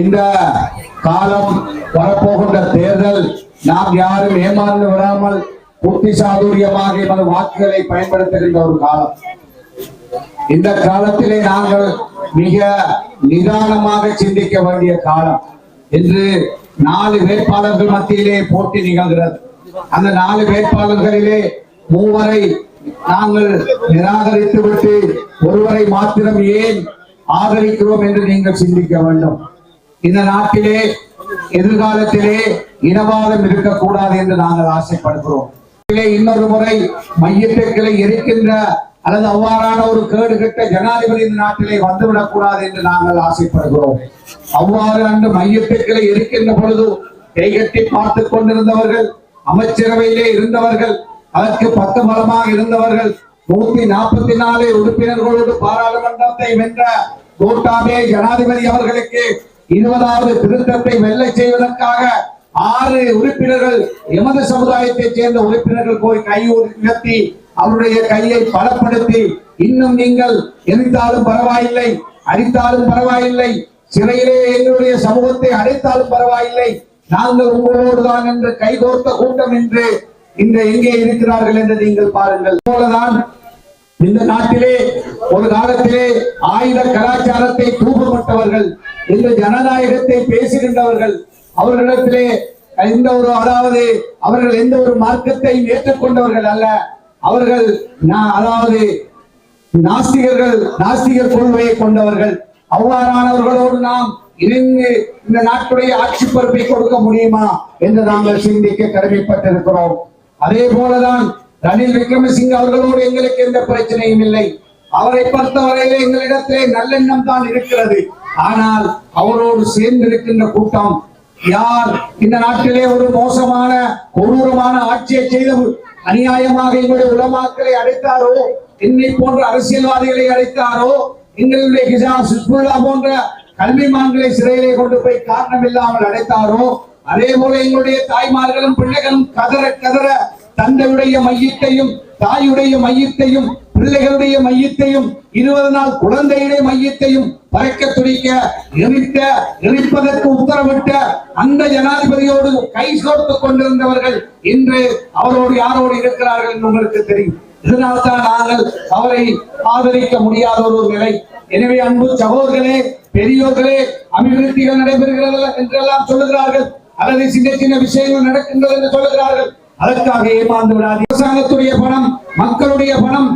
இந்த காலம் வரப்போகின்ற தேர்தல் நாம் யாரும் ஏமாந்து விடாமல் புத்தி சாதுரியமாக எமது வாக்குகளை பயன்படுத்துகின்ற ஒரு காலம். இந்த காலத்திலே நாங்கள் மிக நிதானமாக சிந்திக்க வேண்டிய காலம். என்று நாலு வேட்பாளர்கள் மத்தியிலே போட்டி நிகழ்கிறது. அந்த நாலு வேட்பாளர்களிலே மூவரை நாங்கள் நிராகரித்து விட்டு ஒருவரை மாத்திரம் ஏன் ஆதரிக்கிறோம் என்று நீங்கள் சிந்திக்க வேண்டும். இந்த நாட்டிலே எதிர்காலத்திலே இனவாதம் இருக்கக்கூடாது என்று நாங்கள் ஆசைப்படுகிறோம். இன்னொரு முறை மையத்திற்களை எரிக்கின்ற அல்லது அவ்வாறான ஒரு கேடு கெட்ட ஜனாதிபதி இந்த நாட்டிலே வந்துவிடக் கூடாது என்று நாங்கள் ஆசைப்படுகிறோம். அவ்வாறு அன்று மையத்திற்களை இருக்கின்ற பொழுது கைகட்டி பார்த்துக் கொண்டிருந்தவர்கள் அமைச்சரவையிலே இருந்தவர்கள் அதற்கு பத்து பக்கபலமாக இருந்தவர்கள் நூத்தி நாற்பத்தி நாலு உறுப்பினர்களோடு பாராளுமன்றத்தை வென்ற கோட்டாபே ஜனாதிபதி அவர்களுக்கு இருபதாவது திருத்தத்தை வெல்ல செய்வதற்காக ஆறு உறுப்பினர்கள் எமது சமுதாயத்தை சேர்ந்த உறுப்பினர்கள் போய் கை உயர்த்தி அவருடைய கையை பலப்படுத்தி இன்னும் நீங்கள் எரித்தாலும் பரவாயில்லை அடித்தாலும் பரவாயில்லை சிறையிலே எங்களுடைய சமூகத்தை அடைத்தாலும் பரவாயில்லை நாங்கள் உங்களோடு தான் என்று கைகோர்த்த கூட்டம் என்று இன்று எங்கே இருக்கிறார்கள் என்று நீங்கள் பாருங்கள். போலதான் இந்த நாட்டிலே ஒரு காலத்திலே ஆயுத கலாச்சாரத்தை தூக்கப்பட்டவர்கள் இந்த ஜனநாயகத்தை பேசுகின்றவர்கள் அவர்களிடத்திலே எந்த ஒரு அதாவது அவர்கள் எந்த ஒரு மார்க்கத்தை ஏற்றுக்கொண்டவர்கள் அல்ல. அவர்கள் நான் அதாவது நாஸ்திகர்கள் நாஸ்திகர் கொள்கையை கொண்டவர்கள். அவ்வாறானவர்களோடு நாம் இணைந்து இந்த நாட்டுடைய ஆட்சி பொறுப்பை கொடுக்க முடியுமா என்று நாங்கள் சிந்திக்க கடமைப்பட்டிருக்கிறோம். அதே போலதான் ரணில் விக்ரமசிங்க அவர்களோடு எங்களுக்கு எந்த பிரச்சனையும் இல்லை. அவரை பொறுத்தவரையிலே எங்களிடத்திலே நல்லெண்ணம் தான் இருக்கிறது. ஆனால் அவரோடு சேர்ந்திருக்கின்ற கூட்டம் யார்? இந்த நாட்டிலே ஒரு மோசமான கொடூரமான ஆட்சியை செய்த அநியாயமாக எங்களுடைய உலமாக்களை அடைத்தாரோ? என்னை போன்ற அரசியல்வாதிகளை அடைத்தாரோ? எங்களுடைய கிசா சுஷ்புல்லா போன்ற கல்விமான்களை சிறையிலே கொண்டு போய் காரணம் இல்லாமல் அடைத்தாரோ? அதே போல எங்களுடைய தாய்மார்களும் பிள்ளைகளும் கதற கதற தந்தையுடைய மையத்தையும் தாயுடைய மையத்தையும் பிள்ளைகளுடைய மையத்தையும் இருபது நாள் குழந்தையுடைய மையத்தையும் பறக்க துடிக்க எரித்த எரிப்பதற்கு உத்தரவிட்ட அந்த ஜனாதிபதியோடு கை சோர்த்து கொண்டிருந்தவர்கள் இன்று அவரோடு யாரோடு இருக்கிறார்கள் என்று உங்களுக்கு தெரியும். இதனால்தான் நாங்கள் அவரை ஆதரிக்க முடியாத ஒரு நிலை. எனவே அன்பு சகோதரர்களே பெரியோர்களே அபிவிருத்திகள் நடைபெறுகிறது என்றெல்லாம் சொல்லுகிறார்கள். அல்லது சின்ன சின்ன விஷயங்கள் நடக்கின்றது என்று சொல்லுகிறார்கள். அதற்காக ஏமாந்து விடாது அரசாங்கத்துடைய பணம் மக்களுடைய பணம்.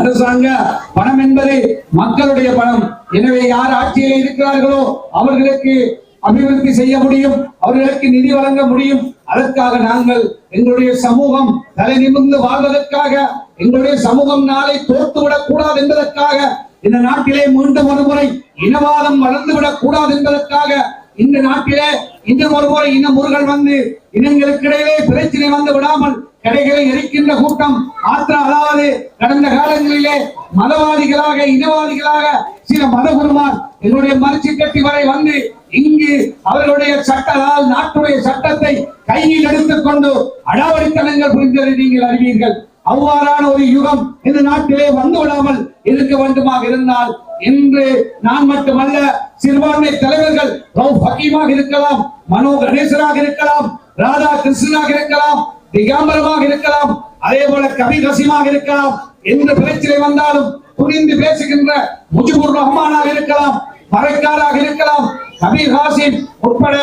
அரசாங்க பணம் என்பது மக்களுடைய பணம். எனவே யார் ஆட்சியில் இருக்கிறார்களோ அவர்களுக்கு அபிவிருத்தி செய்ய முடியும் அவர்களுக்கு நிதி வழங்க முடியும். அதற்காக நாங்கள் எங்களுடைய சமூகம் தலை நிமிர்ந்து வாழ்வதற்காக எங்களுடைய சமூகம் நாளை தோற்று விடக் கூடாது என்பதற்காக இந்த நாட்டிலே மீண்டும் ஒருமுறை இனவாதம் வளர்ந்து விடக் கூடாது என்பதற்காக இந்த நாட்டிலே இன்னும் ஒரு முறை இன முருகல் வந்து இனங்களுக்கு இடையிலே பிரச்சனை வந்து விடாமல் கடைகளை எரிக்கின்ற கூட்டம் ஆத்திர அதாவது கடந்த காலங்களிலே மதவாதிகளாக இனவாதிகளாக சில மதகுருமார் எங்களுடைய மறுச்சி கட்டி வரை வந்து இங்கு அவர்களுடைய சட்ட அதாவது நாட்டுடைய சட்டத்தை கையில் எடுத்துக் கொண்டு அடாவடித்தனங்கள் புரிந்ததை நீங்கள் அறிவீர்கள். அவ்வாறான ஒரு யுகம் இந்த நாட்டிலே வந்து விடாமல் இருக்க வேண்டுமாக இருந்தால் இன்று நான் மட்டுமல்ல சிறுபான்மை தலைவர்கள் ரவுப் ஹக்கீமாக இருக்கலாம் மனோ கணேசனாக இருக்கலாம் ராதா கிருஷ்ணனாக இருக்கலாம் திகாம்பரமாக இருக்கலாம் அதே போல கவி ரசிமாக இருக்கலாம். எந்த பிரச்சனை வந்தாலும் துணிந்து பேசுகின்ற முஜிபுர் ரஹ்மானாக இருக்கலாம் மறைக்காராக இருக்கலாம். கபீர் ஹாசிம் உட்பட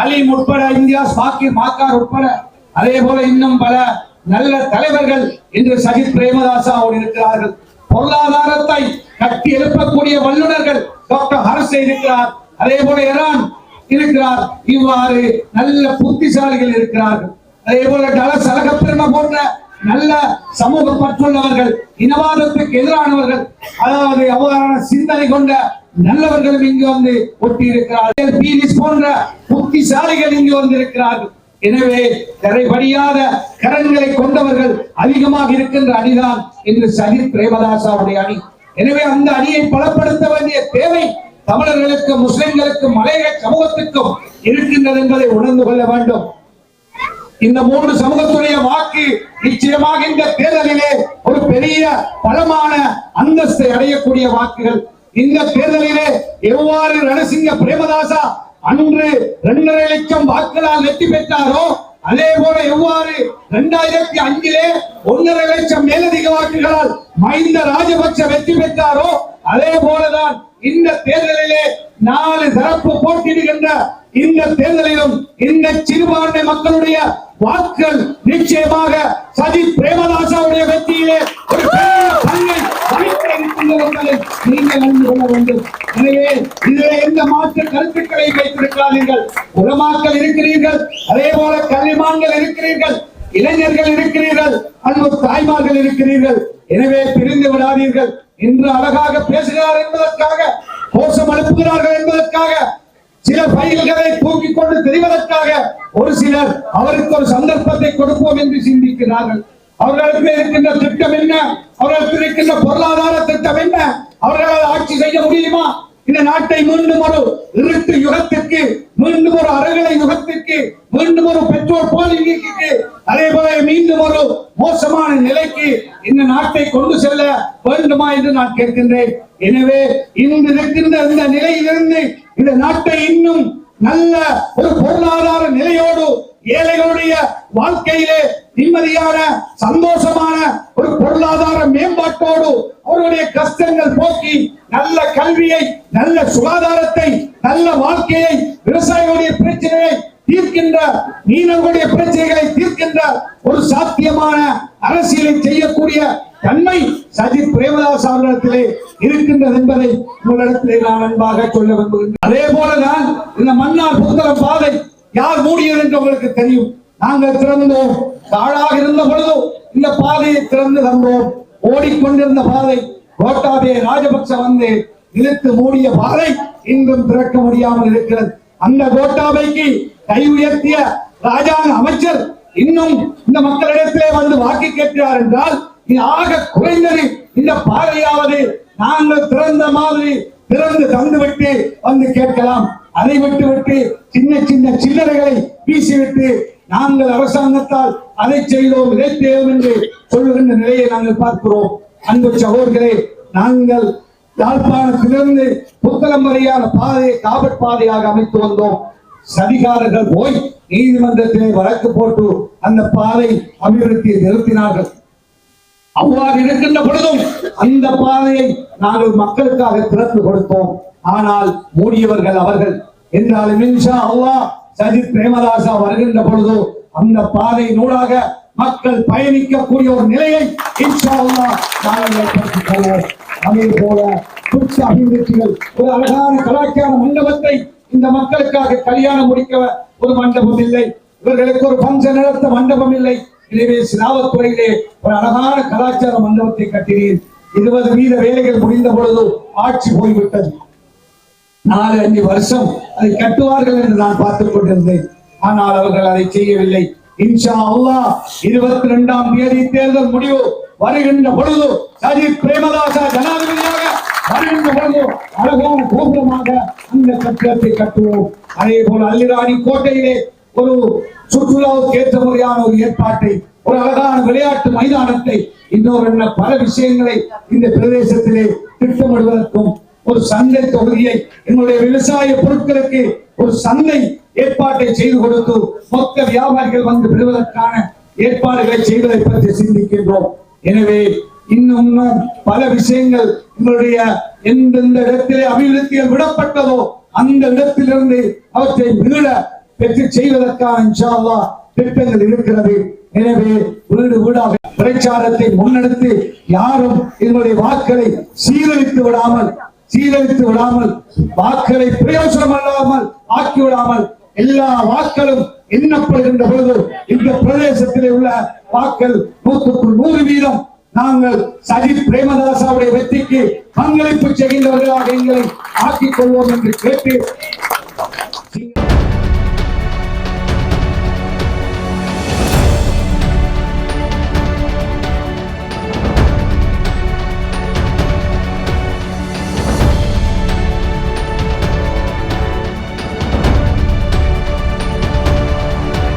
அலீம் உட்பட இந்தியா பாக்கிர் மாக்கார் உட்பட அதே போல இன்னும் பல நல்ல தலைவர்கள் இன்று சஜித் பிரேமதாசாவோடு இருக்கிறார்கள். பொருளாதாரத்தை கட்டி எழுப்பக்கூடிய வல்லுநர்கள் டாக்டர் ஹர்ஷ் இருக்கிறார் அதே போல இரான் இருக்கிறார். இவ்வாறு நல்ல புத்திசாலிகள் இருக்கிறார்கள். அதே போல டலஸ் அழகப்பெருமை போன்ற நல்ல சமூக பற்றுள்ளவர்கள் இனவாதத்துக்கு எதிரானவர்கள் அதாவது அவ்வாறான சிந்தனை கொண்ட நல்லவர்களும் இங்கு வந்து ஒட்டி இருக்கிறார்கள் பீனிஸ் போன்ற புத்திசாலிகள் இங்கு வந்து இருக்கிறார்கள் எனவே கரைபடியாத கரங்களை கொண்டவர்கள் அதிகமாக இருக்கின்ற அணிதான் என்று சஜித் பிரேமதாசாவுடைய அணி. எனவே அந்த அணியை பலப்படுத்த வேண்டிய தேவை தமிழர்களுக்கு முஸ்லிம்களுக்கு மலைய சமூகத்துக்கும் இருக்கின்றது என்பதை உணர்ந்து கொள்ள வேண்டும். இந்த மூன்று சமூகத்துடைய வாக்கு நிச்சயமாக இந்த தேர்தலிலே ஒரு பெரிய பலமான அந்தஸ்தை அடையக்கூடிய வாக்குகள். இந்த தேர்தலிலே எவ்வாறு ரணசிங்க பிரேமதாசா அன்று இரண்டரை லட்சம் வாக்குகளால் வெற்றி பெற்றாரோ அதே போல எவ்வாறு இரண்டாயிரத்தி அஞ்சிலே ஒன்றரை லட்சம் மஹிந்த ராஜபக்ச வெற்றி பெற்றாரோ அதே போலதான் இந்த தேர்தலிலே நாலு தரப்பு போட்டியிடுகின்ற இந்த தேர்தலிலும் இந்த சிறுபான்மை மக்களுடைய வாக்குகள் நிச்சயமாக சஜித் பிரேமதாசாவுடைய வெற்றியிலே ஒரு பங்கை நீங்கள் அறிந்து கொள்ள வேண்டும். எனவே இதில் எந்த மாற்று கருத்துக்களை வைத்திருக்கிறார்கள் உலமாக்கள் இருக்கிறீர்கள் அதே போல கல்விமான்கள் இருக்கிறீர்கள். இளைஞர்கள் இருக்கிறீர்கள் அன்பு தாய்மார்கள் இருக்கிறீர்கள். எனவே பிரிந்து விடாதீர்கள் இன்று அழகாக பேசுகிறார் என்பதற்காக கோஷம் அனுப்புகிறார்கள் என்பதற்காக சில பயில்களை தூக்கி கொண்டு தெரிவதற்காக ஒரு சிலர் அவருக்கு ஒரு சந்தர்ப்பத்தை கொடுப்போம் என்று சிந்திக்கிறார்கள். அவர்களுக்கு இருக்கின்ற திட்டம் என்ன? அவர்களுக்கு இருக்கின்ற பொருளாதார திட்டம் என்ன? அவர்களால் ஆட்சி செய்ய முடியுமா? இந்த நாட்டை மீண்டும் ஒரு இருட்டு யுகத்திற்கு மீண்டும் ஒரு அறகலை யுகத்திற்கு மீண்டும் ஒரு பெற்றோர் போலிக்கு அதே போல மீண்டும் ஒரு மோசமான நிலைக்கு இந்த நாட்டை கொண்டு செல்ல வேண்டுமா என்று நான் கேட்கின்றேன். எனவே இன்று இருக்கின்ற இந்த நிலையிலிருந்து இந்த நாட்டை இன்னும் நல்ல ஒரு பொருளாதார நிலையோடு ஏழைகளுடைய வாழ்க்கையிலே நிம்மதியான சந்தோஷமான ஒரு பொருளாதார மேம்பாட்டோடு அவருடைய கஷ்டங்கள் போக்கி நல்ல கல்வியை சுகாதாரத்தை நல்ல வாழ்க்கையை விவசாயிகளுடைய பிரச்சனையை தீர்க்கின்ற மீனவர்களுடைய பிரச்சனைகளை தீர்க்கின்ற ஒரு சாத்தியமான அரசியலை செய்யக்கூடிய தன்மை சஜித் பிரேமதாஸ் அவர்களிடத்திலே இருக்கின்றது என்பதை உங்களிடத்திலே நான் அன்பாக சொல்ல விரும்புகின்றேன். அதே போலதான் இந்த மன்னார் புத்தகம் பாதை யார் மூடியது என்று உங்களுக்கு தெரியும். நாங்கள் திறந்தோம். தாழாக இருந்த பொழுதோ இந்த பாதையை திறந்து தந்தோம். ஓடிக்கொண்டிருந்த பாதை கோட்டாபே ராஜபக்ச வந்து இழுத்து மூடிய பாறை இன்றும் திறக்க முடியாமல் இருக்கிறது. அந்த கோட்டாபைக்கு கை உயர்த்திய ராஜாங்க அமைச்சர் இன்னும் இந்த மக்களிடத்திலே வந்து வாக்கு கேட்கிறார் என்றால் ஆக குறைந்தது இந்த பாறையாவது நாங்கள் திறந்த மாதிரி திறந்து தந்துவிட்டு வந்து கேட்கலாம். அதை விட்டு விட்டு சின்ன சின்ன சில்லறைகளை வீசிவிட்டு நாங்கள் அரசாங்கத்தால் அதை செய்தோம் இதை செய்தோம் என்று சொல்லுகின்ற நிலையை நாங்கள் பார்க்கிறோம். அன்பு சகோதரர்களே நாங்கள் யாழ்ப்பாணத்திலிருந்து புத்தளம் வரையான பாதையை காவற் பாதையாக அமைத்து வந்தோம். சதிகாரர்கள் போய் நீதிமன்றத்திலே வழக்கு போட்டு அந்த பாதை அபிவிருத்தியை நிறுத்தினார்கள். அவ்வாறு இருக்கின்ற பொழுதும் அந்த பாதையை நாங்கள் மக்களுக்காக திறந்து கொடுத்தோம். ஆனால் மூடியவர்கள் அவர்கள் என்றாலும் இன்ஷா அவ்வா சஜித் பிரேமதாசா வருகின்ற பொழுது அந்த பாதை நூலாக மக்கள் பயணிக்கக்கூடிய ஒரு நிலையை இன்ஷா அல்லாஹ் நாங்கள் ஏற்படுத்திக் கொள்வோம். அதே போல புட்ச அபிவிருத்திகள் ஒரு அழகான கலாச்சார மண்டபத்தை இந்த மக்களுக்காக கல்யாணம் முடிக்க ஒரு மண்டபம் இல்லை. இவர்களுக்கு ஒரு பங்கன் நடத்த மண்டபம் இல்லை. எனவே சிலாவத்துறையிலே ஒரு அழகான கலாச்சார மண்டபத்தை கட்டினேன். இருபது வீத வேலைகள் முடிந்த பொழுது ஆட்சி போய்விட்டது. நாலு அஞ்சு வருஷம் அதை கட்டுவார்கள் என்று நான் பார்த்துக் கொண்டிருந்தேன். ஆனால் அவர்கள் அதை செய்யவில்லை. இன்ஷா அல்லாஹ் இருபத்தி ரெண்டாம் தேதி தேர்தல் முடிவு. வருகின்ற பொழுது சஜித் பிரேமதாச ஜனாதிபதியாக வருகின்ற பொழுது அழகான கோபுரமாக அந்த கட்டிடத்தை கட்டுவோம். அதே போல அல்லிராணி கோட்டையிலே ஒரு சுற்றுலாவுக்கு ஏற்ற முறையான ஒரு ஏற்பாட்டை ஒரு அழகான விளையாட்டு மைதானத்தை இன்னொரு என்ன பல விஷயங்களை இந்த பிரதேசத்திலே திட்டமிடுவதற்கும் ஒரு சந்தை தொகுதியை எங்களுடைய விவசாய பொருட்களுக்கு ஒரு சந்தை ஏற்பாட்டை செய்து கொடுத்து மொத்த வியாபாரிகள் வந்து பெறுவதற்கான ஏற்பாடுகளை செய்வதை பற்றி சிந்திக்கின்றோம். எனவே இன்னும் பல விஷயங்கள் உங்களுடைய எந்தெந்த இடத்திலே அபிவிருத்திகள் விடப்பட்டதோ அந்த இடத்திலிருந்து அவற்றை மீள பெற்று செய்வதற்கான இன்ஷா திட்டங்கள் இருக்கிறது. எனவே வீடு வீடாக பிரச்சாரத்தை முன்னெடுத்து யாரும் எங்களுடைய வாக்களை சீரழித்து விடாமல் சீரழித்து விடாமல் வாக்களை பிரயோசனம் அல்லாமல் ஆக்கி விடாமல் எல்லா வாக்களும் எண்ணப்படுகின்ற பொழுது இந்த பிரதேசத்திலே உள்ள வாக்கள் நூற்றுக்கு நூறு வீதம். நாங்கள் சஜித் பிரேமதாசாவுடைய வெற்றிக்கு பங்களிப்பு செய்கின்றவர்களாக எங்களை ஆக்கிக் கொள்வோம் என்று கேட்டு